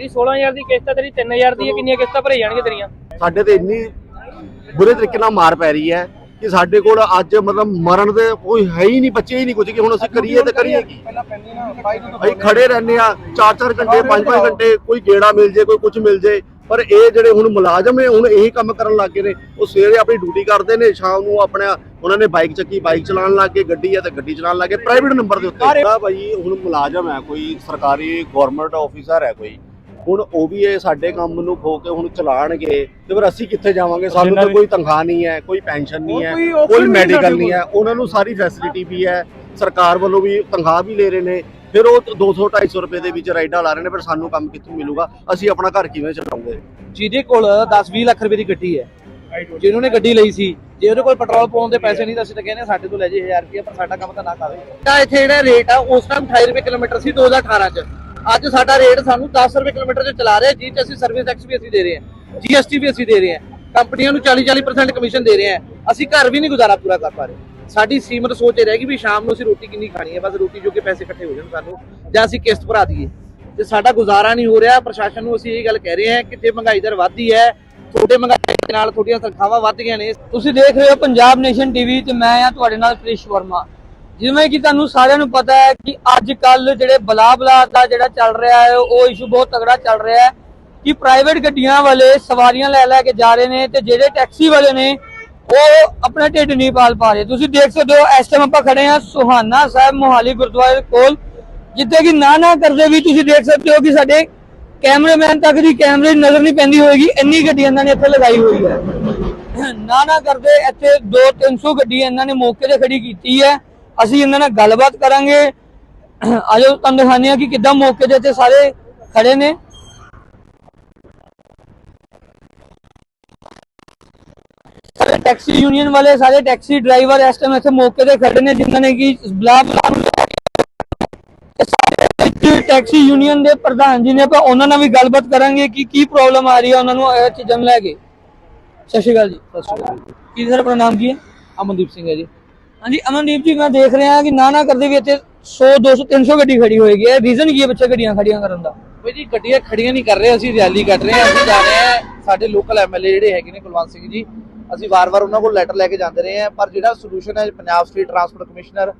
ਤੇਰੀ 16000 ਦੀ ਕਿਸ਼ਤ ਆ ਤੇਰੀ 3000 ਦੀ ਹੈ ਕਿੰਨੀਆਂ ਕਿਸ਼ਤਾਂ ਭਰੇ ਜਾਣਗੇ ਤੇਰੀਆਂ? ਸਾਡੇ ਤੇ ਇੰਨੀ ਬੁਰੇ ਤਰੀਕੇ ਨਾਲ ਮਾਰ ਪੈ ਰਹੀ ਹੈ ਕਿ ਸਾਡੇ ਕੋਲ ਅੱਜ ਮਤਲਬ ਮਰਨ ਦੇ ਕੋਈ ਹੈ ਹੀ ਨਹੀਂ ਬੱਚੇ ਹੀ ਨਹੀਂ ਕੁਝ ਕਿ ਹੁਣ ਅਸੀਂ ਕਰੀਏ ਤੇ ਕਰੀਏ ਕੀ? ਅਸੀਂ ਖੜੇ ਰਹਿੰਦੇ ਆ 4-4 ਘੰਟੇ 5-5 ਘੰਟੇ ਕੋਈ ਗੇੜਾ ਮਿਲ ਜੇ ਕੋਈ ਕੁਝ ਮਿਲ ਜੇ ਪਰ ਇਹ ਜਿਹੜੇ ਹੁਣ ਮੁਲਾਜ਼ਮ ਨੇ ਹੁਣ ਇਹੀ ਕੰਮ ਕਰਨ ਲੱਗ ਗਏ ਨੇ ਉਹ ਸਵੇਰੇ ਆਪਣੀ ਡਿਊਟੀ ਕਰਦੇ ਨੇ ਸ਼ਾਮ ਨੂੰ ਆਪਣਾ ਉਹਨਾਂ ਨੇ ਬਾਈਕ ਚੱਕੀ ਬਾਈਕ ਚਲਾਉਣ ਲੱਗ ਗਏ ਗੱਡੀ ਹੈ ਤੇ ਗੱਡੀ ਚਲਾਉਣ ਲੱਗ ਗਏ ਪ੍ਰਾਈਵੇਟ ਨੰਬਰ ਦੇ ਉੱਤੇ। ਆ ਭਾਈ ਹੁਣ ਮੁਲਾਜ਼ਮ ਹੈ ਕੋਈ ਸਰਕਾਰੀ ਗਵਰਨਮੈਂਟ ਆਫੀਸਰ ਹੈ ਕੋਈ ਹੁਣ ਉਹ ਵੀ ਇਹ ਸਾਡੇ ਕੰਮ ਨੂੰ ਖੋ ਕੇ ਹੁਣ ਚਲਾਣਗੇ ਤੇ ਫਿਰ ਅਸੀਂ ਕਿੱਥੇ ਜਾਵਾਂਗੇ? ਸਾਨੂੰ ਤਾਂ ਕੋਈ ਤਨਖਾਹ ਨਹੀਂ ਹੈ ਕੋਈ ਪੈਨਸ਼ਨ ਨਹੀਂ ਹੈ ਕੋਈ ਮੈਡੀਕਲ ਨਹੀਂ ਹੈ। ਉਹਨਾਂ ਨੂੰ ਸਾਰੀ ਫੈਸਿਲਿਟੀ ਵੀ ਹੈ ਸਰਕਾਰ ਵੱਲੋਂ ਵੀ ਤਨਖਾਹ ਵੀ ਲੈ ਰਹੇ ਨੇ। ਫਿਰ ਉਹ 200 250 ਰੁਪਏ ਦੇ ਵਿੱਚ ਰਾਈਡਾਂ ਲਾ ਰਹੇ ਨੇ ਫਿਰ ਸਾਨੂੰ ਕੰਮ ਕਿੱਥੋਂ ਮਿਲੂਗਾ? ਅਸੀਂ ਆਪਣਾ ਘਰ ਕਿਵੇਂ ਚਲਾਉਂਗੇ? ਜਿਹਦੇ ਕੋਲ 10-20 ਲੱਖ ਰੁਪਏ ਦੀ ਗੱਡੀ ਹੈ। ਜਿਹਨਾਂ ਨੇ ਗੱਡੀ ਲਈ ਸੀ ਜੇ ਉਹਦੇ ਕੋਲ ਪੈਟਰੋਲ ਪਾਉਣ ਦੇ ਪੈਸੇ ਨਹੀਂ ਤਾਂ ਅਸੀਂ ਤਾਂ ਕਹਿੰਦੇ ਸਾਡੇ ਤੋਂ ਲੈ ਜੇ 1000 ਰੁਪਏ ਪਰ ਸਾਡਾ ਕੰਮ ਤਾਂ ਨਾ ਕਰੇ। ਤਾਂ ਇੱਥੇ ਜਿਹੜਾ ਰੇਟ ਆ ਉਸ ਟਾਈਮ 28 ਰੁਪਏ ਕਿਲੋਮੀਟਰ ਸੀ 2018 ਚ। ਅੱਜ ਸਾਡਾ ਰੇਟ ਸਾਨੂੰ 10 ਰੁਪਏ ਕਿਲੋਮੀਟਰ ਚ ਚਲਾ ਰਿਹਾ, ਜਿਹ ਚ ਅਸੀਂ ਸਰਵਿਸ ਟੈਕਸ ਵੀ ਅਸੀਂ ਦੇ ਰਹੇ ਹਾਂ ਜੀਐਸਟੀ ਵੀ ਅਸੀਂ ਦੇ ਰਹੇ ਹਾਂ, ਕੰਪਨੀਆਂ ਨੂੰ 40-40% ਕਮਿਸ਼ਨ ਦੇ ਰਹੇ ਹਾਂ, ਅਸੀਂ ਘਰ ਵੀ ਨਹੀਂ ਗੁਜ਼ਾਰਾ ਪੂਰਾ ਕਰ ਪਾ ਰਹੇ। ਸਾਡੀ ਸੀਮਤ ਸੋਚ ਇਹ ਰਹਿ ਵੀ ਸ਼ਾਮ ਨੂੰ ਅਸੀਂ ਰੋਟੀ ਕਿੰਨੀ ਖਾਣੀ ਹੈ, ਬਸ ਰੋਟੀ ਜੋਗੇ ਪੈਸੇ ਇਕੱਠੇ ਹੋ ਜਾਣ ਸਾਨੂੰ, ਜਾਂ ਅਸੀਂ ਕਿਸ਼ਤ ਭਰਾ ਦਈਏ। ਤੇ ਸਾਡਾ ਗੁਜ਼ਾਰਾ ਨਹੀਂ ਹੋ ਰਿਹਾ, ਪ੍ਰਸ਼ਾਸਨ ਨੂੰ ਅਸੀਂ ਇਹ ਗੱਲ ਕਹਿ ਰਹੇ ਹਾਂ ਕਿ ਜੇ ਮਹਿੰਗਾਈ ਦਰ ਵੱਧਦੀ ਹੈ, ਤੁਹਾਡੇ ਮਹਿੰਗਾਈ ਦੇ ਨਾਲ ਤੁਹਾਡੀਆਂ ਤਨਖਾਹਾਂ ਵੱਧ ਗਈਆਂ ਨੇ। ਤੁਸੀਂ ਦੇਖ ਰਹੇ ਹੋ ਪੰਜਾਬ ਨੇਸ਼ਨ ਟੀਵੀ ਤੇ ਮੈਂ ਆ ਤੁਹਾਡੇ ਨਾਲ ਕ੍ਰਿਸ਼ ਵਰਮਾ। ਜਿਵੇਂ ਕਿ ਤੁਹਾਨੂੰ ਸਾਰਿਆਂ ਨੂੰ ਪਤਾ ਹੈ ਕਿ ਅੱਜ ਕੱਲ ਜਿਹੜੇ ਬਲਾ ਬਲਾ ਦਾ ਜਿਹੜਾ ਚੱਲ ਰਿਹਾ ਹੈ, ਉਹ ਇਸ਼ੂ ਬਹੁਤ ਤਗੜਾ ਚੱਲ ਰਿਹਾ ਹੈ ਕਿ ਪ੍ਰਾਈਵੇਟ ਗੱਡੀਆਂ ਵਾਲੇ ਸਵਾਰੀਆਂ ਲੈ ਲੈ ਕੇ ਜਾ ਰਹੇ ਨੇ ਤੇ ਜਿਹੜੇ ਟੈਕਸੀ ਵਾਲੇ ਨੇ, ਉਹ ਆਪਣਾ ਢਿੱਡ ਨਹੀਂ ਪਾਲ ਪਾ ਰਹੇ। ਤੁਸੀਂ ਦੇਖ ਸਕਦੇ ਹੋ, ਇਸ ਟਾਈਮ ਆਪਾਂ ਖੜੇ ਹਾਂ ਸੁਹਾਨਾ ਸਾਹਿਬ ਮੋਹਾਲੀ ਗੁਰਦੁਆਰੇ ਕੋਲ, ਜਿੱਥੇ ਕਿ ਨਾ ਨਾ ਕਰਦੇ ਵੀ ਤੁਸੀਂ ਦੇਖ ਸਕਦੇ ਹੋ ਕਿ ਸਾਡੇ ਕੈਮਰਾਮੈਨ ਤੱਕ ਦੀ ਕੈਮਰੇ ਨਜ਼ਰ ਨਹੀਂ ਪੈਂਦੀ ਹੋਏਗੀ, ਇੰਨੀ ਗੱਡੀ ਇਹਨਾਂ ਨੇ ਇੱਥੇ ਲਗਾਈ ਹੋਈ ਹੈ। ਨਾ ਨਾ ਕਰਦੇ, ਇੱਥੇ 2-300 ਗੱਡੀ ਇਹਨਾਂ ਨੇ ਮੌਕੇ ਤੇ ਖੜੀ ਕੀਤੀ ਹੈ। ਅਸੀਂ ਇਹਨਾਂ ਨਾਲ ਗੱਲਬਾਤ ਕਰਾਂਗੇ। ਆਜੋ ਤੁਹਾਨੂੰ ਦਿਖਾਉਂਦੇ ਹਾਂ ਕਿ ਕਿੱਦਾਂ ਮੌਕੇ ਤੇ ਇੱਥੇ ਸਾਰੇ ਖੜੇ ਨੇ। ਸਾਰੇ ਟੈਕਸੀ ਯੂਨੀਅਨ ਵਾਲੇ ਸਾਰੇ ਟੈਕਸੀ ਡਰਾਈਵਰ ਇਸ ਟਾਈਮ ਇੱਥੇ ਮੌਕੇ ਤੇ ਖੜੇ ਨੇ ਜਿਨ੍ਹਾਂ ਨੇ ਕਿ ਬਲਾ ਨੂੰ ਟੈਕਸੀ ਯੂਨੀਅਨ ਦੇ ਪ੍ਰਧਾਨ ਜੀ ਨੇ ਆਪਾਂ ਉਹਨਾਂ ਨਾਲ ਵੀ ਗੱਲਬਾਤ ਕਰਾਂਗੇ ਕਿ ਕੀ ਪ੍ਰੋਬਲਮ ਆ ਰਹੀ ਹੈ ਉਹਨਾਂ ਨੂੰ ਇਹ ਚੀਜ਼ਾਂ ਲੈ ਕੇ। ਸਤਿ ਸ਼੍ਰੀ ਅਕਾਲ ਜੀ। ਸਤਿ ਸ਼੍ਰੀ ਅਕਾਲ ਜੀ। ਕੀ ਸਰ ਆਪਣਾ ਨਾਮ ਕੀ ਹੈ? ਅਮਨਦੀਪ ਸਿੰਘ ਹੈ ਜੀ। ਹਾਂਜੀ, ਅਮਨਦੀਪ ਜੀ, ਮੈਂ ਦੇਖ ਰਿਹਾ ਕਿ ਨਾ ਨਾ ਕਰਦੇ ਵੀ ਇੱਥੇ 100 200 300 ਗੱਡੀ ਖੜੀ ਹੋਏਗੀ। ਇਹ ਰੀਜ਼ਨ ਕੀ ਹੈ ਬੱਚੇ ਗੱਡੀਆਂ ਖੜੀਆਂ ਕਰਨ ਦਾ? ਬਈ ਜੀ, ਗੱਡੀਆਂ ਖੜੀਆਂ ਨਹੀਂ ਕਰ ਰਹੇ, ਅਸੀਂ ਰੈਲੀ ਕੱਢ ਰਹੇ ਹਾਂ, ਅਸੀਂ ਜਾ ਰਹੇ ਹਾਂ। ਸਾਡੇ ਲੋਕਲ ਐਮਐਲਏ ਜਿਹੜੇ ਹੈਗੇ ਨੇ ਕੁਲਵੰਤ ਸਿੰਘ ਜੀ, ਅਸੀਂ ਵਾਰ-ਵਾਰ ਉਹਨਾਂ ਕੋਲ ਲੈਟਰ ਲੈ ਕੇ ਜਾਂਦੇ ਰਹੇ ਹਾਂ। ਪਰ ਜਿਹੜਾ ਸੋਲੂਸ਼ਨ ਹੈ, ਪੰਜਾਬ ਸਟੇਟ ਟਰਾਂਸਪੋਰਟ ਕਮਿਸ਼ਨਰ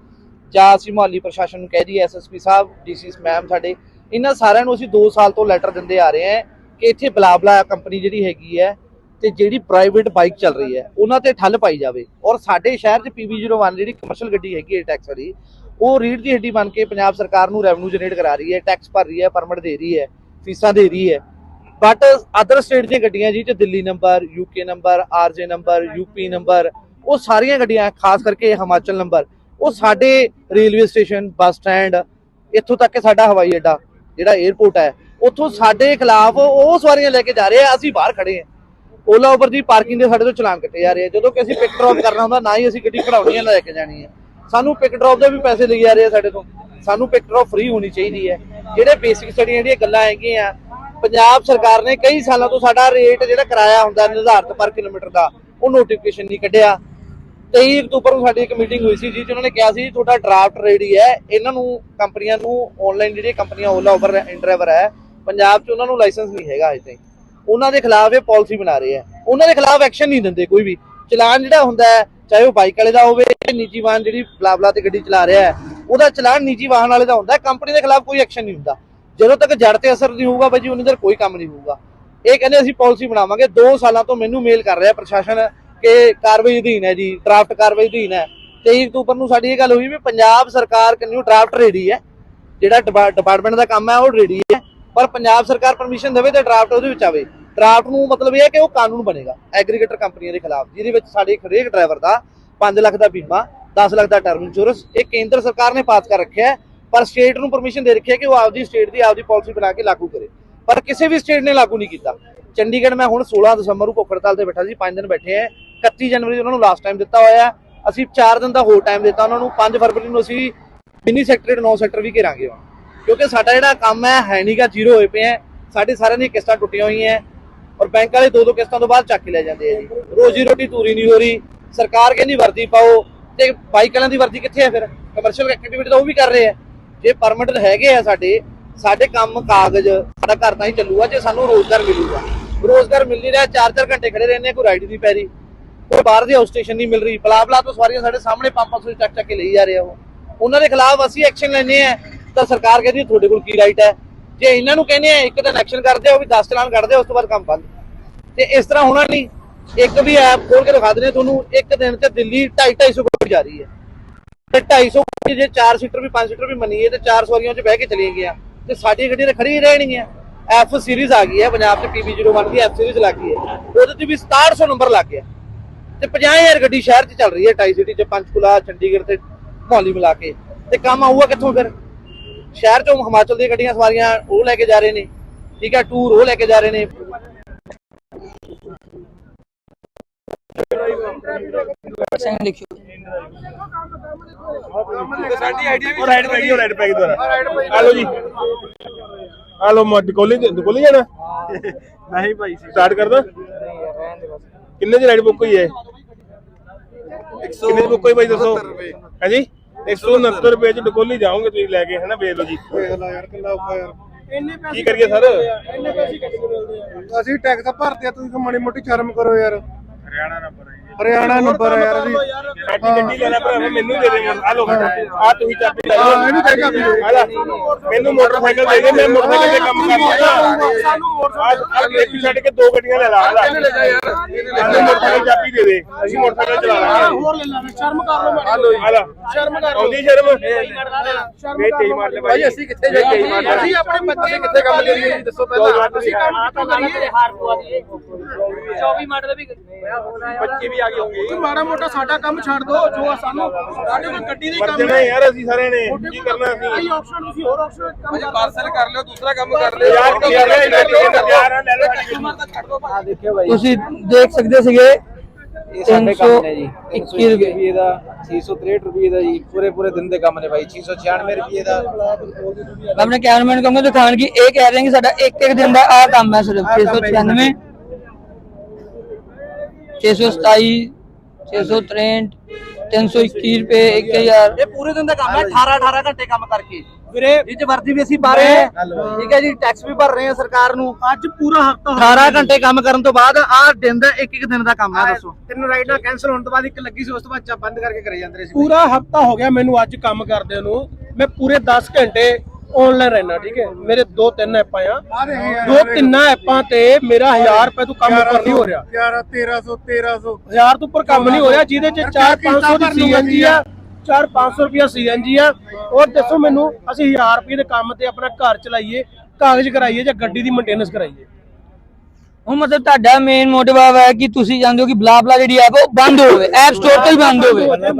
ਜਾਂ ਅਸੀਂ ਮੁਹਾਲੀ ਪ੍ਰਸ਼ਾਸਨ ਨੂੰ ਕਹਿ ਦਈਏ ਐਸਐਸਪੀ ਸਾਹਿਬ ਡੀਸੀ ਮੈਮ ਸਾਡੇ, ਇਹਨਾਂ ਸਾਰਿਆਂ ਨੂੰ ਅਸੀਂ 2 ਸਾਲ ਤੋਂ ਲੈਟਰ ਦਿੰਦੇ ਆ ਰਹੇ ਹਾਂ ਕਿ ਇੱਥੇ ਬਲਾਬਲਾ ਕੰਪਨੀ ਜਿਹੜੀ ਹੈਗੀ ਹੈ ਤੇ ਜਿਹੜੀ ਪ੍ਰਾਈਵੇਟ ਬਾਈਕ ਚੱਲ ਰਹੀ ਹੈ, ਉਹਨਾਂ ਤੇ ਠੱਲ ਪਾਈ ਜਾਵੇ। ਔਰ ਸਾਡੇ ਸ਼ਹਿਰ 'ਚ PB01 ਜਿਹੜੀ ਕਮਰਸ਼ੀਅਲ ਗੱਡੀ ਹੈਗੀ ਹੈ ਟੈਕਸ ਵਾਲੀ, ਉਹ ਰੀੜ ਦੀ ਹੱਡੀ ਬਣ ਕੇ ਪੰਜਾਬ ਸਰਕਾਰ ਨੂੰ ਰੈਵਨਿਊ ਜਨਰੇਟ ਕਰਾ ਰਹੀ ਹੈ ਟੈਕਸ ਭਰ ਰਹੀ ਹੈ ਪਰਮਿਟ ਦੇ ਰਹੀ ਹੈ, ਫੀਸਾਂ ਦੇ ਰਹੀ ਹੈ। ਬਟ ਅਦਰ ਸਟੇਟ ਦੀਆਂ ਗੱਡੀਆਂ ਜੀ ਚ Delhi number UK number RJ number UP number ਉਹ ਸਾਰੀਆਂ ਗੱਡੀਆਂ, ਖਾਸ ਕਰਕੇ ਹਿਮਾਚਲ ਨੰਬਰ ਉਹ ਸਾਡੇ ਰੇਲਵੇ ਸਟੇਸ਼ਨ ਬੱਸ ਸਟੈਂਡ ਇੱਥੋਂ ਤੱਕ ਕਿ ਸਾਡਾ ਹਵਾਈ ਅੱਡਾ, ਜਿਹੜਾ 에ਅਰਪੋਰਟ ਹੈ, ਉੱਥੋਂ ਸਾਡੇ ਖਿਲਾਫ ਉਹ ਸਵਾਰੀਆਂ ਲੈ ਕੇ ਜਾ ਰਹੇ ਆ, ਅਸੀਂ ਬਾਹਰ ਖੜੇ ਆ। ਓਲਾ ਉਬਰ ਦੀ ਪਾਰਕਿੰਗ ਦੇ ਸਾਡੇ ਤੋਂ ਚਲਾਨ ਕੱਟੇ ਜਾ ਰਹੇ ਆ। ਜਦੋਂ ਕਿ ਅਸੀਂ ਪਿਕ ਡ੍ਰੌਪ ਕਰਨਾ ਹੁੰਦਾ, ਨਾ ਹੀ ਅਸੀਂ ਗੱਡੀ ਖੜਾਉਣੀ ਹੈ ਲੈ ਕੇ ਜਾਣੀ ਹੈ ਸਾਨੂੰ ਪਿਕ ਡ੍ਰੌਪ ਦੇ ਵੀ ਪੈਸੇ ਲਈ ਜਾ ਰਹੇ ਆ ਸਾਡੇ ਤੋਂ। ਸਾਨੂੰ ਪਿਕ ਡ੍ਰੌਪ ਫ੍ਰੀ ਹੋਣੀ ਚਾਹੀਦੀ ਹੈ। ਜਿਹੜੇ ਬੇਸਿਕ ਸਟੱਡੀਆਂ ਜਿਹੜੀਆਂ ਗੱਲਾਂ ਹੈਗੀਆਂ ਪੰਜਾਬ ਸਰਕਾਰ ਨੇ ਕਈ ਸਾਲਾਂ ਤੋਂ ਸਾਡਾ ਰੇਟ ਜਿਹੜਾ ਕਿਰਾਇਆ ਹੁੰਦਾ, ਨਿਰਧਾਰਤ ਪਰ ਕਿਲੋਮੀਟਰ ਦਾ, ਉਹ ਨੋਟੀਫਿਕੇਸ਼ਨ ਨਹੀਂ ਕੱਢਿਆ। 23 ਅਕਤੂਬਰ ਨੂੰ ਸਾਡੀ ਇੱਕ ਮੀਟਿੰਗ ਹੋਈ ਸੀ, ਜਿਸ 'ਚ ਉਹਨਾਂ ਨੇ ਕਿਹਾ ਸੀ, ਤੁਹਾਡਾ ਡਰਾਫਟ ਰੇਡੀ ਹੈ। ਇਹਨਾਂ ਨੂੰ, ਕੰਪਨੀਆਂ ਨੂੰ ਆਨਲਾਈਨ ਜਿਹੜੀਆਂ ਕੰਪਨੀਆਂ ਓਲਾ, ਉਬਰ ਡਰਾਈਵਰ ਹੈ, ਪੰਜਾਬ 'ਚ ਉਹਨਾਂ ਨੂੰ ਲਾਇਸੈਂਸ ਨਹੀਂ ਹੈਗਾ ਅਜੇ ਤਾਈਂ। ਉਹਨਾਂ ਦੇ ਖਿਲਾਫ ਇਹ ਪਾਲਿਸੀ ਬਣਾ ਰਹੇ ਆ। ਉਹਨਾਂ ਦੇ ਖਿਲਾਫ ਐਕਸ਼ਨ ਨਹੀਂ ਦਿੰਦੇ ਕੋਈ ਵੀ। ਚਲਾਨ ਜਿਹੜਾ ਹੁੰਦਾ ਹੈ, ਚਾਹੇ ਉਹ ਬਾਈਕ ਵਾਲੇ ਦਾ ਹੋਵੇ ਨਿੱਜੀ ਵਾਹਨ ਜਿਹੜੀ ਬਲਾਬਲਾ ਤੇ ਗੱਡੀ ਚਲਾ ਰਿਹਾ ਹੈ, ਉਹਦਾ ਚਲਾਨ ਨਿੱਜੀ ਵਾਹਨ ਵਾਲੇ ਦਾ ਹੁੰਦਾ ਹੈ। ਕੰਪਨੀ ਦੇ ਖਿਲਾਫ ਕੋਈ ਐਕਸ਼ਨ ਨਹੀਂ ਹੁੰਦਾ। ਜਦੋਂ ਤੱਕ ਜੜ ਤੇ ਅਸਰ ਨਹੀਂ ਹੋਊਗਾ ਬਾਈ ਜੀ ਉਨੀ ਦੇਰ ਕੋਈ ਕੰਮ ਨਹੀਂ ਹੋਊਗਾ। ਇਹ ਕਹਿੰਦੇ ਅਸੀਂ ਪਾਲਿਸੀ ਬਣਾਵਾਂਗੇ। 2 ਸਾਲਾਂ ਤੋਂ ਮੈਨੂੰ ਮੇਲ ਕਰ ਰਿਹਾ ਪ੍ਰਸ਼ਾਸਨ ਕਿ ਕਾਰਵਾਈ ਅਧੀਨ ਹੈ ਜੀ ਡਰਾਫਟ ਕਾਰਵਾਈ ਅਧੀਨ ਹੈ। 23 ਅਕਤੂਬਰ ਨੂੰ ਸਾਡੀ ਇਹ ਗੱਲ ਹੋਈ ਵੀ ਪੰਜਾਬ ਸਰਕਾਰ ਕੰਨਿਓ ਡਰਾਫਟ ਰੈਡੀ ਹੈ। ਜਿਹੜਾ ਡਿਪਾਰਟਮੈਂਟ ਦਾ ਕੰਮ ਹੈ, ਉਹ ਰੈਡੀ ਹੈ। ਪਰ ਪੰਜਾਬ ਸਰਕਾਰ ਪਰਮਿਸ਼ਨ ਦੇਵੇ ਤੇ ਡਰਾਫਟ ਉਹਦੇ ਵਿੱਚ ਆਵੇ। ਡਰਾਫਟ ਨੂੰ ਮਤਲਬ ਇਹ ਹੈ ਕਿ ਉਹ ਕਾਨੂੰਨ ਬਣੇਗਾ ਐਗਰੀਗੇਟਰ ਕੰਪਨੀਆਂ ਦੇ ਖਿਲਾਫ, ਜਿਹਦੇ ਵਿੱਚ ਸਾਡੇ ਹਰੇਕ ਡਰਾਈਵਰ ਦਾ 5 ਲੱਖ ਦਾ ਬੀਮਾ 10 ਲੱਖ ਦਾ ਟਰਮ ਇੰਸ਼ੋਰੈਂਸ ਇਹ ਕੇਂਦਰ ਸਰਕਾਰ ਨੇ ਪਾਸ ਕਰ ਰੱਖਿਆ ਪਰ ਸਟੇਟ ਨੂੰ ਪਰਮਿਸ਼ਨ ਦੇ ਰੱਖੀ ਹੈ ਕਿ ਉਹ ਆਪਦੀ ਸਟੇਟ ਦੀ ਆਪਦੀ ਪਾਲਿਸੀ ਬਣਾ ਕੇ ਲਾਗੂ ਕਰੇ। ਪਰ ਕਿਸੇ ਵੀ ਸਟੇਟ ਨੇ ਲਾਗੂ ਨਹੀਂ ਕੀਤਾ। ਚੰਡੀਗੜ੍ਹ ਮੈਂ ਹੁਣ 16 ਦਸੰਬਰ ਨੂੰ ਭੁੱਖ ਹੜਤਾਲ ਤੇ ਬੈਠਾ ਸੀ 5 ਦਿਨ ਬੈਠੇ ਆ 31 ਜਨਵਰੀ ਨੂੰ ਉਹਨਾਂ ਨੂੰ ਲਾਸਟ ਟਾਈਮ ਦਿੱਤਾ ਹੋਇਆ ਅਸੀਂ 4 ਦਿਨ ਦਾ ਹੋਰ ਟਾਈਮ ਦਿੱਤਾ ਉਹਨਾਂ ਨੂੰ। 5 ਫਰਵਰੀ ਨੂੰ ਅਸੀਂ ਮਿੰਨੀ ਸੈਕਟਰ 9 ਸੈਕਟਰ ਵੀ ਘੇਰਾਂਗੇ ਕਿਉਂਕਿ ਸਾਡਾ ਜਿਹੜਾ ਕੰਮ ਹੈ ਹੈ ਨਹੀਂਗਾ ਜ਼ੀਰੋ ਹੋਏ ਪਏ ਹੈ। ਸਾਡੇ ਸਾਰਿਆਂ ਦੀਆਂ ਕਿਸ਼ਤਾਂ ਟੁੱਟੀਆਂ ਹੋਈਆਂ ਔਰ ਬੈਂਕ ਵਾਲੇ ਦੋ ਦੋ ਕਿਸ਼ਤਾਂ ਤੋਂ ਬਾਅਦ ਚੱਕ ਕੇ ਲੈ ਜਾਂਦੇ ਆ ਜੀ। ਰੋਜੀ ਰੋਟੀ ਪੂਰੀ ਨਹੀਂ ਹੋ ਰਹੀ। ਸਰਕਾਰ ਕਹਿੰਦੀ ਵਰਦੀ ਪਾਓ। ਤੇ ਬਾਈਕ ਵਾਲਿਆਂ ਦੀ ਵਰਦੀ ਕਿੱਥੇ ਹੈ ਫਿਰ? ਕਮਰਸ਼ੀਅਲ ਐਕਟੀਵਿਟੀ ਤਾਂ ਉਹ ਵੀ ਕਰ ਰਹੇ ਆ। ਜੇ ਪਰਮਿਟ ਹੈਗੇ ਆ ਸਾਡੇ ਸਾਡੇ ਕੰਮ ਕਾਗਜ਼ ਸਾਡਾ ਘਰ ਤਾਂ ਹੀ ਚੱਲੂਗਾ ਜੇ ਸਾਨੂੰ ਰੋਜ਼ਗਾਰ ਮਿਲੂਗਾ। ਰੋਜ਼ਗਾਰ ਮਿਲ ਨਹੀਂ ਰਿਹਾ 4-4 ਘੰਟੇ ਖੜੇ ਰਹਿੰਦੇ ਆ, ਕੋਈ ਰਾਈਡ ਨਹੀਂ ਪੈ ਰਹੀ। ਕੋਈ ਬਾਹਰ ਦੀ ਹਾਊਸ ਸਟੇਸ਼ਨ ਨਹੀਂ ਮਿਲ ਰਹੀ। ਬਲਾ ਬਲਾ ਤੋਂ ਸਵਾਰੀਆਂ ਸਾਡੇ ਸਾਹਮਣੇ ਪੰਪਾਂ ਤੋਂ ਚੱਕ ਚੱਕ ਕੇ ਲਈ ਜਾ ਰਹੇ ਆ ਉਹ। ਉਹਨਾਂ ਦੇ ਖਿਲਾਫ ਅਸੀਂ ਐਕਸ਼ਨ ਲੈਣੇ ਆ। ਤਾਂ ਸਰਕਾਰ ਕਹਿੰਦੀ ਤੁਹਾਡੇ ਕੋਲ ਕੀ ਰਾਈਟ ਹੈ? ਜੇ ਇਹਨਾਂ ਨੂੰ ਕਹਿੰਦੇ ਆ ਇੱਕ ਦਿਨ ਐਕਸ਼ਨ ਕਰਦੇ ਆ, ਉਹ ਵੀ 10 ਚਲਾਨ ਕੱਢਦੇ ਉਸ ਤੋਂ ਬਾਅਦ ਕੰਮ ਬੰਦ। ਤੇ ਇਸ ਤਰ੍ਹਾਂ ਹੋਣਾ ਨਹੀਂ। ਇੱਕ ਵੀ ਐਪ ਖੋਲ ਕੇ ਦਿਖਾ ਦਿੰਦੇ ਤੁਹਾਨੂੰ, ਇੱਕ ਦਿਨ ਤੇ ਦਿੱਲੀ 2.5 250 ਕੋਟੀ ਜਾ ਰਹੀ ਹੈ। ਤੇ 250 ਕੋਟੀ ਜੇ 4 ਸੀਟਰ ਵੀ 5 ਸੀਟਰ ਵੀ ਮੰਨੀਏ, ਤੇ 4 ਸਵਾਰੀਆਂ 'ਚ ਬਹਿ ਕੇ ਚਲੀਆਂ ਗਿਆ ਤੇ ਸਾਡੀ ਗੱਡੀ ਤੇ ਖੜੀ ਹੀ ਹੈ ਐਫ ਸੀਰੀਜ਼ ਆ ਗਈ ਹੈ, ਪੰਜਾਬ 'ਚ PB01 ਦੀ ਐਫ ਸੀਰੀਜ਼ ਲੱਗ ਗਈ ਹੈ। ਉਹਦੇ ਚ ਵੀ 6700 ਨੰਬਰ ਲੱਗ ਗਿਆ। ਤੇ 50000 ਗੱਡੀ ਸ਼ਹਿਰ 'ਚ ਚੱਲ ਰਹੀ ਹੈ ਟਾਈ ਸਿਟੀ 'ਚ, ਪੰਚਕੁਲਾ, ਚੰਡੀਗੜ੍ਹ ਤੇ ਮੋਹਾਲੀ ਮਿਲਾ ਕੇ। ਤੇ ਕੰਮ ਆਊਗਾ ਕਿੱਥੋਂ ਫਿਰ? ਸ਼ਹਿਰ 'ਚੋਂ ਹਿਮਾਚਲ ਦੀਆਂ ਗੱਡੀਆਂ ਸਵਾਰੀਆਂ ਉਹ ਲੈ ਕੇ ਜਾ ਰਹੇ ਨੇ। ਠੀਕ ਹੈ ਟੂਰ ਉਹ ਲੈ ਕੇ ਜਾ ਰਹੇ ਨੇ। ਸੈਕਿੰਡ ਲਿਖਿਓ ਉਹ ਰਾਈਡ ਪੈ ਗਈ ਉਹ ਰਾਈਡ ਪੈ ਗਈ ਦੁਬਾਰਾ ਆ ਲਓ ਜੀ। ਆ ਲਓ ਮੱਦ ਕੋਲੀ ਕੋਲੀ ਜਾਣਾ? ਨਹੀਂ ਭਾਈ ਸਟਾਰਟ ਕਰਦਾ ਕਿੰਨੇ ਦੀ ਰਾਈਡ ਬੁੱਕ ਹੋਈ ਹੈ? ਕਿੰਨੇ ਦੀ ਬੁੱਕ ਹੋਈ ਭਾਈ ਦੱਸੋ? ਹਾਂਜੀ 169 ਰੁਪਏ ਚ ਡਕੋਲੀ ਜਾਓਗੇ ਤੁਸੀਂ ਲੈ ਕੇ ਹੈਨਾ ਵੇਚ ਲਓ ਜੀ। ਯਾਰ ਕਿੰਨਾ ਔਖਾ ਯਾਰ ਇੰਨੇ ਪੈਸੇ ਕੀ ਕਰੀਏ ਸਰ? ਇੰਨੇ ਪੈਸੇ ਕਿੱਥੇ ਮਿਲਦੇ ਆ? ਅਸੀਂ ਟੈਕਸ ਭਰਦੇ ਆ ਤੁਸੀਂ ਤਾਂ ਮਾੜੀ ਮੋਟੀ ਸ਼ਰਮ ਕਰੋ ਯਾਰ। ਹਰਿਆਣਾ ਨੰਬਰ ਹੈ ਹਰਿਆਣਾ ਨੰਬਰ ਹੈ ਯਾਰ ਅਸੀਂ ਸਾਡੀ ਗੱਡੀ ਲੈਣਾ ਭਰਾਵਾ ਮੈਨੂੰ ਦੇ ਦੇ ਆ ਲਓ। ਆ ਤੁਸੀਂ ਚਾਬੀ ਲੈ ਲਓ। ਹਾਂ, ਇਹਨੂੰ ਦੇ ਚਾਬੀ ਦੇ। ਆ ਲੈ। ਮੈਨੂੰ ਮੋਟਰਸਾਈਕਲ ਦੇ ਦੇ ਮੈਂ ਮੋਟਰਸਾਈਕਲ ਤੇ ਕੰਮ ਕਰਦਾ। ਸਾਨੂੰ ਆ ਇੱਕ ਛੱਡ ਕੇ ਦੋ ਗੱਡੀਆਂ ਲੈ ਲਾ ਆ ਲੈ। ਮੈਨੂੰ ਮੋਟਰਸਾਈਕਲ ਚਾਬੀ ਦੇ ਦੇ। ਅਸੀਂ ਮੋਟਰਸਾਈਕਲ ਚਲਾ ਲਾਂਗੇ ਹੋਰ ਲੈ ਲਾਂਗੇ ਸ਼ਰਮ ਕਰ ਲਓ ਆ ਆ ਲੈ ਸ਼ਰਮ ਕਰ ਲਓ। ਆਉਂਦੀ ਸ਼ਰਮ? ਸ਼ਰਮ ਵੇ ਤੇਈ ਮਾਰ ਲੈ ਭਾਈ ਅਸੀਂ ਕਿੱਥੇ ਜਾਈਏ ਅਸੀਂ ਆਪਣੇ ਬੱਚੇ ਕਿੱਥੇ ਕੰਮ ਕਰੀਏ ਜੀ? ਦੱਸੋ ਪਹਿਲਾਂ। ਅਸੀਂ ਕੰਮ ਕਿੱਥੋਂ ਕਰੀਏ। ਹਾਰ ਪਵਾ ਦਈਏ 24 ਮਾਡਲ ਵੀ ਬੱਚੇ ਵੀ ਆ ਗਏ ਹੋਣਗੇ ਤੂੰ ਮਾੜਾ ਮੋਟਾ ਸਾਡਾ ਕੰਮ ਛੱਡ ਦੋ ਜੋ ਸਾਨੂੰ ਸਾਡੇ ਕੋਲ ਗੱਡੀ ਦੀ ਕੰਮ ਹੈ। ਯਾਰ ਅਸੀਂ ਸਾਰਿਆਂ ਨੇ ਕੀ ਕਰਨਾ ਆਈ ਅਸੀਂ ਆਪਸ਼ਨ ਤੁਸੀਂ ਹੋਰ ਆਪਸ਼ਨ ਕੰਮ ਕਰ ਪਾਰਸਲ ਕਰ ਲਿਓ ਦੂਸਰਾ ਕੰਮ ਕਰ ਯਾਰ ਕੀ ਯਾਰ ਇਹਨਾਂ ਦੀ ਯਾਰ ਆ ਲੈ ਲਓ ਗੱਡੀ। ਤੁਸੀਂ ਦੇਖ ਸਕਦੇ ਸੀਗੇ ਇਹ ਸਾਡੇ ਕੰਮ ਨੇ ਜੀ। 21 ਰੁਪਏ। ਦਾ 663 ਰੁਪਏ ਦਾ ਜੀ। ਪੂਰੇ ਪੂਰੇ ਦਿਨ ਦੇ ਕੰਮ ਨੇ ਭਾਈ 696 ਰੁਪਏ ਦਾ। ਆਪਣੇ ਕੈਮਰਾਮੈਨ ਕਹੂੰਗਾ ਦਿਖਾਣ ਕਿ ਇਹ ਕਹਿ ਰਹੇ ਕਿ ਸਾਡਾ ਇੱਕ ਇੱਕ ਦਿਨ ਦਾ ਆ ਕੰਮ ਹੈ ਸਿਰਫ 696 627 663 321 ਰੁਪਏ 1000 ਇਹ ਪੂਰੇ ਦਿਨ ਦਾ ਕੰਮ ਹੈ 18 18 ਘੰਟੇ ਕੰਮ ਕਰਕੇ। ਵੀਰੇ ਇਹ ਚ ਵਰਦੀ ਵੀ ਅਸੀਂ ਪਾ ਰਹੇ ਹਾਂ। ਠੀਕ ਹੈ ਜੀ ਟੈਕਸ ਵੀ ਭਰ ਰਹੇ ਹਾਂ ਸਰਕਾਰ ਨੂੰ। ਅੱਜ ਪੂਰਾ ਹਫਤਾ 18 ਘੰਟੇ ਕੰਮ ਕਰਨ ਤੋਂ ਬਾਅਦ ਆਹ ਦਿਨ ਦਾ ਇੱਕ ਇੱਕ ਦਿਨ ਦਾ ਕੰਮ ਹੈ ਦੱਸੋ। ਤਿੰਨ ਰਾਈਡਾਂ ਕੈਨਸਲ ਹੋਣ ਤੋਂ ਬਾਅਦ ਇੱਕ ਲੱਗੀ ਸੀ ਉਸ ਤੋਂ ਬਾਅਦ ਚਾ ਬੰਦ ਕਰਕੇ ਕਰੇ ਜਾਂਦੇ ਸੀ। ਪੂਰਾ ਹਫਤਾ ਹੋ ਗਿਆ ਮੈਨੂੰ ਅੱਜ ਕੰਮ ਕਰਦੇ ਨੂੰ। ਮੈਂ ਪੂਰੇ 10 ਘੰਟੇ ਆਨਲਾਈਨ ਰਹਿਣਾ ਠੀਕ ਹੈ? ਮੇਰੇ ਦੋ ਤਿੰਨ ਐਪਾਂ ਆ। ਦੋ ਤਿੰਨਾਂ ਐਪਾਂ ਤੇ ਮੇਰਾ 1000 ਰੁਪਏ ਤੋਂ ਕੰਮ ਉੱਪਰ ਨਹੀਂ ਹੋ ਰਿਹਾ। 11 1300 1300 1000 ਤੋਂ ਉੱਪਰ ਕੰਮ ਨਹੀਂ ਹੋ ਰਿਹਾ ਜਿਹਦੇ ਚ 4-500 ਦੀ ਸੀਐਨਜੀ ਆ। 4-500 ਰੁਪਿਆ ਸੀਐਨਜੀ ਆ। ਔਰ ਦੱਸੋ ਮੈਨੂੰ ਅਸੀਂ 1000 ਰੁਪਏ ਦੇ ਕੰਮ ਤੇ ਆਪਣਾ ਘਰ ਚਲਾਈਏ ਕਾਗਜ਼ ਕਰਾਈਏ ਜਾਂ ਗੱਡੀ ਦੀ ਮੇਨਟੇਨੈਂਸ ਕਰਾਈਏ? ਹੁਣ ਮਤਲਬ ਤੁਹਾਡਾ ਮੇਨ ਮੋਟਿਵ ਹੈ ਕਿ ਤੁਸੀਂ ਚਾਹੁੰਦੇ ਹੋ ਕਿ ਬਲਾ ਬਲਾ ਜਿਹੜੀ ਐਪ ਉਹ ਬੰਦ ਹੋਵੇ ਐਪ ਸਟੋਰ ਤੋਂ ਹੀ ਬੰਦ ਹੋਵੇ। ਬਲਾ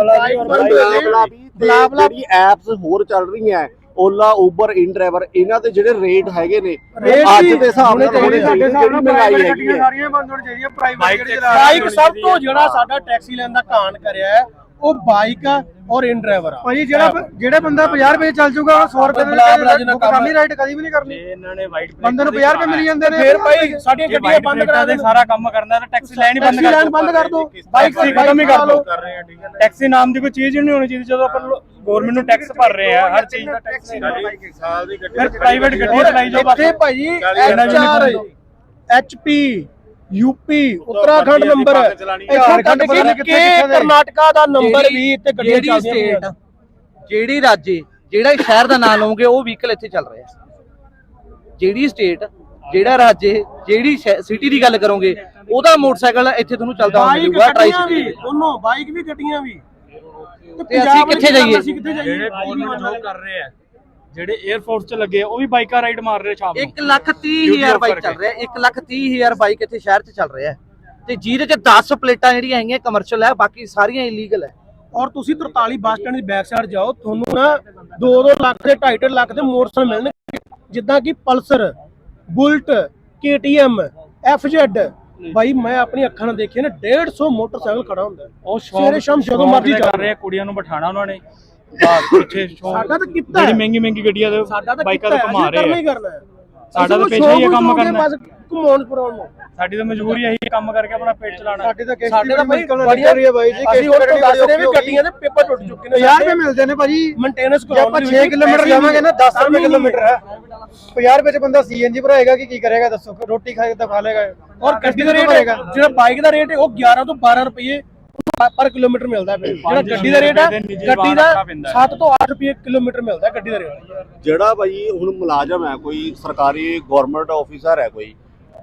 ਬਲਾ ਜਿਹੜੀ ਐਪਸ ਹੋਰ ਚੱਲ ਰਹੀਆਂ ਓਲਾ ਉਬਰ ਇਨ ਡਰਾਈਵਰ ਇਹਨਾਂ ਦੇ ਜਿਹੜੇ ਰੇਟ ਹੈਗੇ ਨੇ ਅੱਜ ਦੇ ਹਿਸਾਬ ਨਾਲ ਹੋਣੇ ਚਾਹੀਦੇ, ਜਿਹੜੀ ਮਹਿੰਗਾਈ ਹੈਗੀ ਹੈ? ਸਾਰੀਆਂ ਬੰਦ ਹੋਣੀ ਚਾਹੀਦੀਆਂ ਪ੍ਰਾਈਵੇਟ ਬਾਈਕ ਸਭ ਤੋਂ ਜਿਹੜਾ ਸਾਡਾ ਟੈਕਸੀ ਲੈਣ ਦਾ ਕਾਣ ਕਰਿਆ ਹੈ ਉਹ ਬਾਈਕ ਆ ਔਰ ਇਨ ਡਰਾਈਵਰ ਆ। ਭਾਈ ਜਿਹੜਾ ਜਿਹੜੇ ਬੰਦਾ 50 ਰੁਪਏ ਚੱਲ ਜਾਊਗਾ 100 ਰੁਪਏ ਜਿਹਨਾਂ ਕੰਮ ਕਰਨੀ ਰਾਈਟ ਕਦੀ ਵੀ ਨਹੀਂ ਕਰਨੀ। ਇਹਨਾਂ ਨੇ ਵਾਈਟ ਬੰਦੇ ਨੂੰ 50 ਰੁਪਏ ਮਿਲ ਜਾਂਦੇ ਨੇ। ਫਿਰ ਭਾਈ ਸਾਡੀਆਂ ਗੱਡੀਆਂ ਬੰਦ ਕਰਾ ਦੇ ਸਾਰਾ ਕੰਮ ਕਰਨਾ ਤਾਂ ਟੈਕਸੀ ਲਾਈਨ ਹੀ ਬੰਦ ਕਰ ਲਾਈਨ ਬੰਦ ਕਰ ਦੋ। ਬਾਈਕ ਟੈਕਸੀ ਖਤਮ ਹੀ ਕਰ ਦੋ। ਟੈਕਸੀ ਨਾਮ ਦੀ ਕੋਈ ਚੀਜ਼ ਹੀ ਨਹੀਂ ਹੋਣੀ ਚਾਹੀਦੀ ਜਦੋਂ ਆਪਾਂ ਗਵਰਨਮੈਂਟ ਨੂੰ ਟੈਕਸ ਭਰ ਰਹੇ ਆ ਹਰ ਚੀਜ਼ ਦਾ ਟੈਕਸ ਸਾਲ ਦੀ ਗੱਡੀ ਫਿਰ ਪ੍ਰਾਈਵੇਟ ਗੱਡੀ ਚਲਾਈ ਜਾਓ ਇੱਥੇ ਵੀ HR HP UP Uttarakhand number ਇੱਥੋਂ ਤੱਕ ਕਿ ਕੇ ਕਰਨਾਟਕਾ ਦਾ ਨੰਬਰ ਵੀ ਇੱਥੇ ਗੱਡੀਆਂ ਜਿਹੜੀ ਚੱਲਦੀਆਂ ਸਟੇਟ ਜਿਹੜੀ ਰਾਜੇ ਜਿਹੜਾ ਸ਼ਹਿਰ ਦਾ ਨਾਮ ਲਓਗੇ ਉਹ ਵਹੀਕਲ ਇੱਥੇ ਚੱਲ ਰਿਹਾ। ਜਿਹੜੀ ਸਟੇਟ ਜਿਹੜਾ ਰਾਜੇ ਜਿਹੜੀ ਸਿਟੀ ਦੀ ਗੱਲ ਕਰੋਗੇ ਉਹਦਾ ਮੋਟਰਸਾਈਕਲ ਇੱਥੇ ਤੁਹਾਨੂੰ ਚੱਲਦਾ ਟਰਾਈ ਸਿਟੀ ਦੋਨੋਂ ਬਾਈਕ ਵੀ ਗੱਡੀਆਂ ਵੀ। ਤੇ ਅਸੀਂ ਕਿੱਥੇ ਜਾਈਏ? ਅਸੀਂ ਕਿੱਥੇ ਜਾਈਏ? ਜਿਹੜੇ ਗਵਰਨਮੈਂਟ ਜੋਬ ਕਰ ਰਹੇ ਆ ਜਿਹੜੇ 에ਅਰ ਫੋਰਸ ਚ ਲੱਗੇ ਆ, ਉਹ ਵੀ ਬਾਈਕਾਂ ਰਾਈਡ ਮਾਰ ਰਹੇ ਸ਼ਾਮ ਨੂੰ। 1 ਲੱਖ 30 ਹਜ਼ਾਰ ਬਾਈਕ ਚੱਲ ਰਿਹਾ 1 ਲੱਖ 30 ਹਜ਼ਾਰ ਬਾਈਕ ਇੱਥੇ ਸ਼ਹਿਰ 'ਚ ਚੱਲ ਰਿਹਾ ਹੈ। ਤੇ ਜਿਹਦੇ 'ਚ 10 ਪਲੇਟਾਂ ਜਿਹੜੀਆਂ ਹੈਗੀਆਂ ਕਮਰਸ਼ੀਅਲ ਹੈ ਬਾਕੀ ਸਾਰੀਆਂ ਇਲੀਗਲ ਹੈ ਔਰ ਤੁਸੀਂ 43 ਬੱਸ ਸਟੈਂਡ ਦੀ ਬੈਕ ਸਾਈਡ ਜਾਓ ਤੁਹਾਨੂੰ ਨਾ 2-2 ਲੱਖ ਦੇ 2.5 ਲੱਖ ਦੇ ਮੋਟਰਸਾਈਕਲ ਮਿਲਣਗੇ। ਜਿੱਦਾਂ ਕਿ ਪਲਸਰ ਬੁਲਟ KTM FZ ਭਾਈ ਮੈਂ ਆਪਣੀ ਅੱਖਾਂ ਨਾਲ ਦੇਖੇ ਨੇ 150 ਮੋਟਰਸਾਈਕਲ ਖੜਾ ਹੁੰਦਾ। ਉਹ ਸਵੇਰੇ ਸ਼ਾਮ ਜਦੋਂ ਮਰਜ਼ੀ ਕਰ ਰਹੇ ਕੁੜੀਆਂ ਨੂੰ ਬਿਠਾਣਾ ਉਹਨਾਂ ਨੇ ਬਾਹਰ ਪਿੱਛੇ ਸ਼ੌਕ ਸਾਡਾ ਤਾਂ ਕਿੱਤਾ ਜਿਹੜੀ। ਮਹਿੰਗੀ ਮਹਿੰਗੀ ਗੱਡੀਆਂ ਦੇ ਬਾਈਕਾਂ ਤੇ ਘੁਮਾ ਰਹੇ ਆ ਸਾਡਾ ਤਾਂ ਪੇਸ਼ਾ ਹੀ ਇਹ ਕੰਮ ਕਰਨਾ। ਘੁਮਾਉਣ ਫਿਰਾਉਣ ਨੂੰ। ਸਾਡੀ ਤਾਂ ਮਜਬੂਰੀ ਇਹੀ ਕੰਮ ਕਰਕੇ ਆਪਣਾ ਪੇਟ ਚਲਾਉਣਾ। ਸਾਡੇ ਤਾਂ ਕਿਸ਼ਤੀ ਸਾਡੇ ਤਾਂ ਨਾਲ ਬੜੀਆਂ ਰਹੀ ਹੈ ਬਾਈ ਜੀ, ਅਸੀਂ ਕੱਢਣੀ ਦੱਸ ਰਹੇ ਵੀ ਗੱਡੀਆਂ ਦੇ ਪੇਪਰ ਟੁੱਟ ਚੁੱਕੇ ਨੇ 50 ਰੁਪਏ ਮਿਲਦੇ ਨੇ ਭਾਜੀ। ਮੇਨਟੇਨੈਂਸ ਜੇ ਆਪਾਂ 6 ਕਿਲੋਮੀਟਰ ਜਾਵਾਂਗੇ ਨਾ 10 ਰੁਪਏ ਕਿਲੋਮੀਟਰ ਹੈ। 50 ਰੁਪਏ ਚ ਬੰਦਾ ਸੀਐਨਜੀ ਭਰਾਏਗਾ ਕਿ ਕੀ ਕਰੇਗਾ ਦੱਸੋ? ਫਿਰ ਰੋਟੀ ਖਾਏ ਤਾਂ ਖਾ ਲੇਗਾ। ਔਰ ਗੱਡੀ ਦਾ ਰੇਟ ਜਿਹੜਾ ਬਾਈਕ ਦਾ ਰੇਟ ਹੈ ਉਹ 11 ਤੋਂ 12 ਰੁਪਏ ਪਰ ਕਿਲੋਮੀਟਰ ਮਿਲਦਾ ਹੈ ਫਿਰ। ਜਿਹੜਾ ਗੱਡੀ ਦਾ ਰੇਟ ਹੈ ਗੱਡੀ ਦਾ 7 ਤੋਂ 8 ਰੁਪਏ ਕਿਲੋਮੀਟਰ ਮਿਲਦਾ ਹੈ ਗੱਡੀ ਦਾ ਰੇਟ। ਜਿਹੜਾ ਭਾਈ ਹੁਣ ਮੁਲਾਜ਼ਮ ਹੈ ਕੋਈ ਸਰਕਾਰੀ ਗਵਰਨਮੈਂਟ ਆਫੀਸਰ ਹੈ ਕੋਈ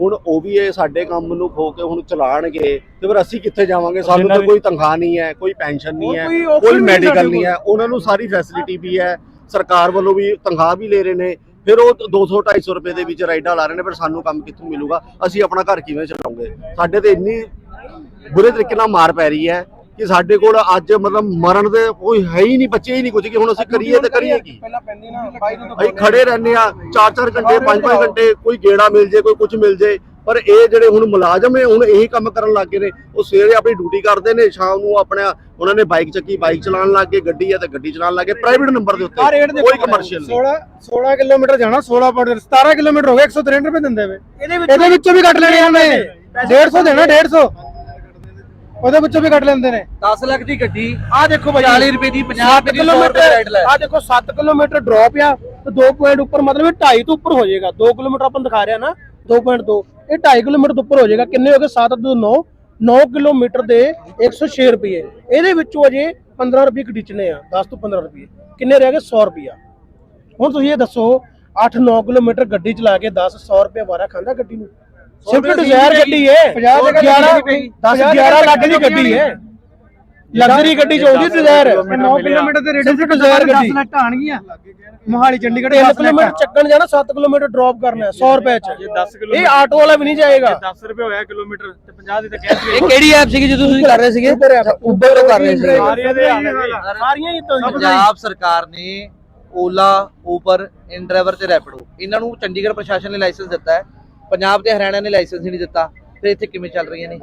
ਹੁਣ ਉਹ ਵੀ ਇਹ ਸਾਡੇ ਕੰਮ ਨੂੰ ਖੋ ਕੇ ਹੁਣ ਚਲਾਣਗੇ ਤੇ ਫਿਰ ਅਸੀਂ ਕਿੱਥੇ ਜਾਵਾਂਗੇ? ਸਾਨੂੰ ਤਾਂ ਕੋਈ ਤਨਖਾਹ ਨਹੀਂ ਹੈ ਕੋਈ ਪੈਨਸ਼ਨ ਨਹੀਂ ਹੈ ਕੋਈ ਮੈਡੀਕਲ ਨਹੀਂ ਹੈ। ਉਹਨਾਂ ਨੂੰ ਸਾਰੀ ਫੈਸਿਲਿਟੀ ਵੀ ਹੈ। ਸਰਕਾਰ ਵੱਲੋਂ ਵੀ ਤਨਖਾਹ ਵੀ ਲੈ ਰਹੇ ਨੇ। ਫਿਰ ਉਹ 200 250 ਰੁਪਏ ਦੇ ਵਿੱਚ ਰਾਈਡਾਂ ਲਾ ਰਹੇ ਨੇ ਫਿਰ ਸਾਨੂੰ ਕੰਮ ਕਿੱਥੋਂ ਮਿਲੂਗਾ? ਅਸੀਂ ਆਪਣਾ ਘਰ ਕਿਵੇਂ ਚਲਾਉਂਗੇ? ਸਾਡੇ ਤੇ ਇੰਨੀ ਬੁਰੇ ਤਰੀਕੇ ਨਾਲ ਮਾਰ ਪੈ ਰਹੀ ਹੈ। ਕਿ ਸਾਡੇ ਕੋਲ ਅੱਜ ਮਤਲਬ ਮਰਨ ਦੇ ਕੋਈ ਹੈ ਹੀ ਨਹੀਂ ਬੱਚੇ ਹੀ ਨਹੀਂ ਕੁਝ ਕਿ ਹੁਣ ਅਸੀਂ ਕਰੀਏ ਤੇ ਕਰੀਏ ਕੀ? ਪਹਿਲਾਂ ਪੈਂਦੀ ਨਾ ਬਾਈ ਨੂੰ ਅਸੀਂ ਖੜੇ ਰਹਿੰਦੇ ਆ 4-4 ਘੰਟੇ 5-5 ਘੰਟੇ ਕੋਈ ਗੇੜਾ ਮਿਲ ਜੇ ਕੋਈ ਕੁਝ ਮਿਲ ਜੇ ਪਰ ਇਹ ਜਿਹੜੇ ਹੁਣ ਮੁਲਾਜ਼ਮ ਨੇ ਹੁਣ ਇਹੀ ਕੰਮ ਕਰਨ ਲੱਗ ਗਏ ਨੇ। ਉਹ ਸਵੇਰੇ ਆਪਣੀ ਡਿਊਟੀ ਕਰਦੇ ਨੇ ਸ਼ਾਮ ਨੂੰ ਆਪਣਾ ਉਹਨਾਂ ਨੇ ਬਾਈਕ ਚੱਕੀ ਬਾਈਕ ਚਲਾਉਣ ਲੱਗ ਗਏ ਗੱਡੀ ਆ ਤੇ ਗੱਡੀ ਚਲਾਉਣ ਲੱਗ ਗਏ ਪ੍ਰਾਈਵੇਟ ਨੰਬਰ ਦੇ ਉੱਤੇ। ਕੋਈ ਕਮਰਸ਼ੀਅਲ ਨਹੀਂ। 16 16 ਕਿਲੋਮੀਟਰ ਜਾਣਾ 16 ਪੁਆਇੰਟ 17 ਕਿਲੋਮੀਟਰ ਹੋ ਗਿਆ 163 ਰੁਪਏ ਦਿੰਦੇ ਵੇ। ਇਹਦੇ ਵਿੱਚੋਂ ਵੀ ਕੱਟ ਲੈਣੇ ਉਹਨੇ। 150 ਦੇਣਾ 150 ਉਹਦੇ ਵਿੱਚੋਂ ਵੀ ਕੱਟ ਲੈਂਦੇ ਨੇ। 10 ਲੱਖ ਦੀ ਗੱਡੀ ਆ ਦੇਖੋ ਭਾਈ 40 ਰੁਪਏ ਦੀ 50 ਰੁਪਏ ਦੀ 100 ਰੁਪਏ ਰਾਈਡ ਲੈ। ਆ ਦੇਖੋ 7 ਕਿਲੋਮੀਟਰ ਡ੍ਰੌਪ ਆ ਤੇ 2 ਪੁਆਇੰਟ ਉੱਪਰ ਮਤਲਬ ਇਹ 2.5 ਤੋਂ ਉੱਪਰ ਹੋ ਜਾਏਗਾ। 2 ਕਿਲੋਮੀਟਰ ਆਪਾਂ ਦਿਖਾ ਰਿਹਾ ਨਾ 2.2 ਇਹ 2.5 ਕਿਲੋਮੀਟਰ ਤੋਂ ਉੱਪਰ ਹੋ ਜਾਏਗਾ। ਕਿੰਨੇ ਹੋ ਗਏ? 7 ਤੋਂ 9 9 ਕਿਲੋਮੀਟਰ ਦੇ 106 ਰੁਪਏ। ਇਹਦੇ ਵਿੱਚੋਂ ਅਜੇ 15 ਰੁਪਏ ਘਟਿਚਨੇ ਆ 10 ਤੋਂ 15 ਰੁਪਏ। ਕਿੰਨੇ ਰਹਿ ਗਏ? 100 ਰੁਪਿਆ ਹੁਣ ਤੁਸੀਂ ਇਹ ਦੱਸੋ 8-9 ਕਿਲੋਮੀਟਰ ਗੱਡੀ ਚਲਾ ਕੇ 10 100 ਰੁਪਏ ਵਾਰਾ ਖਾਂਦਾ ਗੱਡੀ ਨੂੰ? ਸਿਰਫ ਡਿਜ਼ਾਇਰ ਗੱਡੀ ਹੈ 11 10 11 ਲੱਖ ਦੀ ਗੱਡੀ ਹੈ। ਲਗਜ਼ਰੀ ਗੱਡੀ ਚ ਆਉਂਦੀ ਡਿਜ਼ਾਇਰ। 9 ਕਿਲੋਮੀਟਰ ਦੇ ਰੇਟ ਸਿਰਫ ਡਿਜ਼ਾਇਰ ਗੱਡੀ। 10 ਲੱਖ ਆਣਗੀਆਂ ਮੋਹਾਲੀ ਚੰਡੀਗੜ੍ਹ 3 ਕਿਲੋਮੀਟਰ ਚੱਕਣ ਜਾਣਾ 7 ਕਿਲੋਮੀਟਰ ਡ੍ਰੌਪ ਕਰਨਾ ਹੈ 100 ਰੁਪਏ ਚ। 10 ਇਹ ਆਟੋ ਵਾਲਾ ਵੀ ਨਹੀਂ ਜਾਏਗਾ। 10 ਰੁਪਏ ਹੋਇਆ ਕਿਲੋਮੀਟਰ ਤੇ 50 ਦੀ ਤਾਂ ਕਹਿ ਇਹ ਕਿਹੜੀ ਐਪ ਸੀਗੀ ਜਦੋਂ ਤੁਸੀਂ ਕਰ ਰਹੇ ਸੀਗੇ? ਉਬਰ ਤੋਂ ਕਰ ਰਹੇ ਸੀਗੇ। ਸਾਰੀਆਂ ਹੀ ਤਾਂ ਪੰਜਾਬ ਸਰਕਾਰ ਨੇ ਓਲਾ ਉਬਰ ਇਨ ਡਰਾਈਵਰ ਤੇ ਰੈਪਿਡੋ ਇਹਨਾਂ ਨੂੰ ਚੰਡੀਗੜ੍ਹ ਪ੍ਰਸ਼ਾਸਨ ਨੇ ਲਾਇਸੈਂਸ ਦਿੱਤਾ ਹੈ। ਪੰਜਾਬ ਤੇ ਹਰਿਆਣਾ ਨੇ ਲਾਇਸੈਂਸ ਹੀ ਨਹੀਂ ਦਿੱਤਾ, ਤੇ ਇੱਥੇ ਕਿਵੇਂ ਚੱਲ ਰਹੀਆਂ ਨੇ?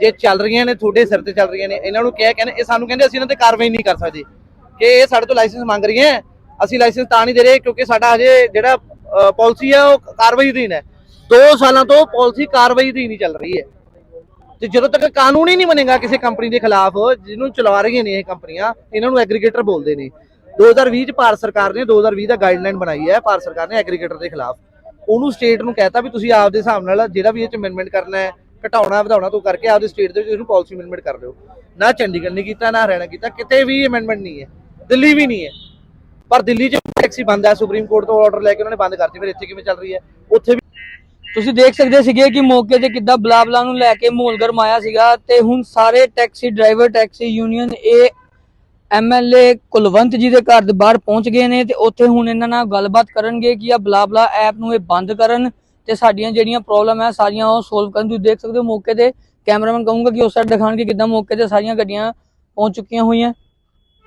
ਜੇ ਚੱਲ ਰਹੀਆਂ ਨੇ, ਤੁਹਾਡੇ ਸਿਰ ਤੇ ਚੱਲ ਰਹੀਆਂ ਨੇ, ਇਹਨਾਂ ਨੂੰ ਕਿਹਾ ਕਹਿੰਦੇ, ਇਹ ਸਾਨੂੰ ਕਹਿੰਦੇ ਅਸੀਂ ਇਹਨਾਂ ਤੇ ਕਾਰਵਾਈ ਨਹੀਂ ਕਰ ਸਕਦੇ, ਕਿ ਇਹ ਸਾਡੇ ਤੋਂ ਲਾਇਸੈਂਸ ਮੰਗ ਰਹੀਆਂ ਅਸੀਂ ਲਾਇਸੈਂਸ ਤਾਂ ਨਹੀਂ ਦੇ ਰਹੇ ਕਿਉਂਕਿ ਸਾਡਾ ਹਜੇ ਜਿਹੜਾ ਪਾਲਿਸੀ ਹੈ ਉਹ ਕਾਰਵਾਈ ਅਧੀਨ ਹੈ। 2 ਸਾਲਾਂ ਤੋਂ ਪਾਲਿਸੀ ਕਾਰਵਾਈ ਅਧੀਨ ਹੀ ਚੱਲ ਰਹੀ ਹੈ। ਤੇ ਜਦੋਂ ਤੱਕ ਕਾਨੂੰਨ ਹੀ ਨਹੀਂ ਬਣੇਗਾ ਕਿਸੇ ਕੰਪਨੀ ਦੇ ਖਿਲਾਫ, ਜਿਹਨੂੰ ਚਲਾ ਰਹੀਆਂ ਨੇ ਇਹ ਕੰਪਨੀਆਂ ਇਹਨਾਂ ਨੂੰ ਐਗਰੀਗੇਟਰ ਬੋਲਦੇ ਨੇ। 2020 ਚ ਭਾਰਤ ਸਰਕਾਰ ਨੇ 2020 ਦਾ ਗਾਈਡਲਾਈਨ ਬਣਾਈ ਹੈ, ਭਾਰਤ ਸਰਕਾਰ ਨੇ ਐਗਰੀਗੇਟਰ ਦੇ ਖਿਲਾਫ। ਉਹਨੂੰ ਸਟੇਟ ਨੂੰ ਕਹਿਤਾ ਵੀ ਤੁਸੀਂ ਆਪਦੇ ਹਿਸਾਬ ਨਾਲ ਜਿਹੜਾ ਵੀ ਇਹ ਚ ਅਮੈਂਡਮੈਂਟ ਕਰਨਾ ਹੈ, ਘਟਾਉਣਾ, ਵਧਾਉਣਾ, ਤੋਂ ਕਰਕੇ ਆਪਦੇ ਸਟੇਟ ਦੇ ਵਿੱਚ ਇਹਨੂੰ ਪਾਲਿਸੀ ਅਮੈਂਡਮੈਂਟ ਕਰ ਲਿਓ ਨਾ ਚੰਡੀਗੜ੍ਹ ਨੇ ਕੀਤਾ, ਨਾ ਹਰਿਆਣਾ ਕੀਤਾ, ਕਿਤੇ ਵੀ ਅਮੈਂਡਮੈਂਟ ਨਹੀਂ ਹੈ। ਦਿੱਲੀ ਵੀ ਨਹੀਂ ਹੈ। ਪਰ ਦਿੱਲੀ 'ਚ ਟੈਕਸੀ ਬੰਦ ਹੈ ਸੁਪਰੀਮ ਕੋਰਟ ਤੋਂ ਆਰਡਰ ਲੈ ਕੇ ਉਹਨਾਂ ਨੇ ਬੰਦ ਕਰਤੀ, ਫਿਰ ਇੱਥੇ ਕਿਵੇਂ ਚੱਲ ਰਹੀ ਹੈ? ਉੱਥੇ ਵੀ ਤੁਸੀਂ ਦੇਖ ਸਕਦੇ ਸੀਗੇ ਕਿ ਮੌਕੇ ਤੇ ਕਿੱਦਾਂ ਬਲਾਬਲਾ ਨੂੰ ਲੈ ਕੇ ਮਾਹੌਲ ਗਰਮਾਇਆ ਸੀਗਾ ਤੇ ਹੁਣ ਸਾਰੇ ਟੈਕਸੀ ਡਰਾਈਵਰ ਟੈਕਸੀ ਯੂਨੀਅਨ ਇਹ ਐਮਐਲਏ ਕੁਲਵੰਤ ਜੀ ਦੇ ਘਰ ਦੇ ਬਾਹਰ ਪਹੁੰਚ ਗਏ ਨੇ ਤੇ ਉੱਥੇ ਹੁਣ ਇਹਨਾਂ ਨਾਲ ਗੱਲਬਾਤ ਕਰਨਗੇ ਕਿ ਆ ਬਲਾਬਲਾ ਐਪ ਨੂੰ ਇਹ ਬੰਦ ਕਰਨ ਤੇ ਸਾਡੀਆਂ ਜਿਹੜੀਆਂ ਪ੍ਰੋਬਲਮ ਹੈ ਸਾਰੀਆਂ ਉਹ ਸੋਲਵ ਕਰਨ। ਤੁਸੀਂ ਦੇਖ ਸਕਦੇ ਹੋ ਮੌਕੇ ਤੇ ਕੈਮਰਾਮੈਨ ਕਹੂੰਗਾ ਕਿ ਉਸ ਸਾਈਡ ਦਿਖਾਣਗੇ ਕਿੱਦਾਂ ਮੌਕੇ ਤੇ ਸਾਰੀਆਂ ਗੱਡੀਆਂ ਪਹੁੰਚ ਚੁੱਕੀਆਂ ਹੋਈਆਂ।